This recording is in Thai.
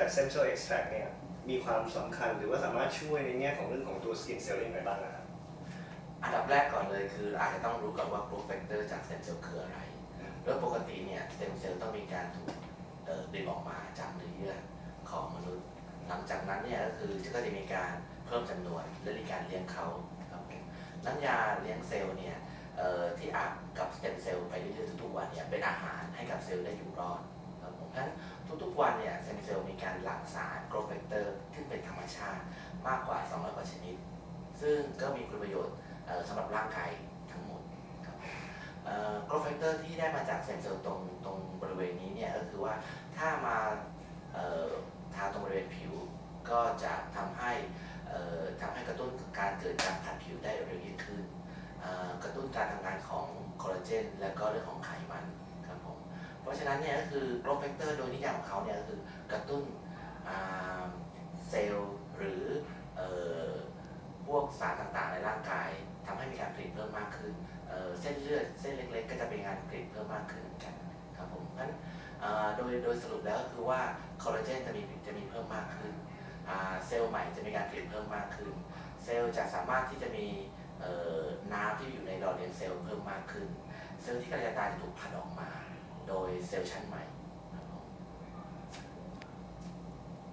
จาก stem cell extract เนี่ยมีความสำคัญหรือว่าสามารถช่วยในแง่ของเรื่องของตัว skin cell ได้ยังไงบ้างนะครับ อันดับแรกก่อนเลยคืออาจจะต้องรู้ก่อนว่า growth factor จาก stem cell คืออะไร โดยปกติเนี่ย stem cell ต้องมีการถูกเอ่อดึงออกมาจากเนื้อเยื่อของมนุษย์ หลังจากนั้นเนี่ยก็คือก็จะมีการเพิ่มจำนวนและมีการเลี้ยงเขาครับผมน้ำยาเลี้ยงเซลล์เนี่ยเอ่อที่อัพกับสเต็มเซลล์ไปเรื่อยๆทุกๆวันเนี่ยเป็นอาหารให้กับเซลล์ได้อยู่รอดครับผมเพราะฉะนั้นทุกๆ วันเนี่ยเต็มเซลมีการหลั่งสาร growth factor ที่เป็นธรรมชาติมากกว่า 200 กว่าชนิด ซึ่งก็มีคุณประโยชน์สำหรับร่างกายทั้งหมดครับผมเอ่อ growth factor ที่ได้มาจากเต็มเซลตรงตรงบริเวณนี้เนี่ยก็คือว่าถ้ามาทาตรงบริเวณผิวก็จะทำให้เอ่อทำให้กระตุ้นการเกิดการผัดผิวได้เร็วยิ่งขึ้น กระตุ้นการทำงานของคอลลาเจน และก็เรื่องของไขมัน เพราะฉะนั้นเนี่ยก็คือ growth factor โดยนิยามของเขาเนี่ยก็คือกระตุ้นเซลล์หรืออพวกสารต่างๆในร่างกายทำให้มีการผลิตเพิ่มมากขึ้นเเส้นเลือดเส้นเล็กๆ ก็จะมีการผลิตเพิ่มมากขึ้นกันครับผมเพราะฉะนั้นโดยโดยสรุปแล้วก็คือว่าคอลลาเจนจะมีจะมีเพิ่มมากขึ้นเซลล์ใหม่จะมีการผลิตเพิ่มมากขึ้น เซลล์จะสามารถที่จะมีน้ำที่อยู่ในหลอดเลี้ยงเซลล์เพิ่มมากขึ้น เซลล์ที่กำลังจะตายจะถูกผลัดออกมา โดยเซลล์ชั้นใหม่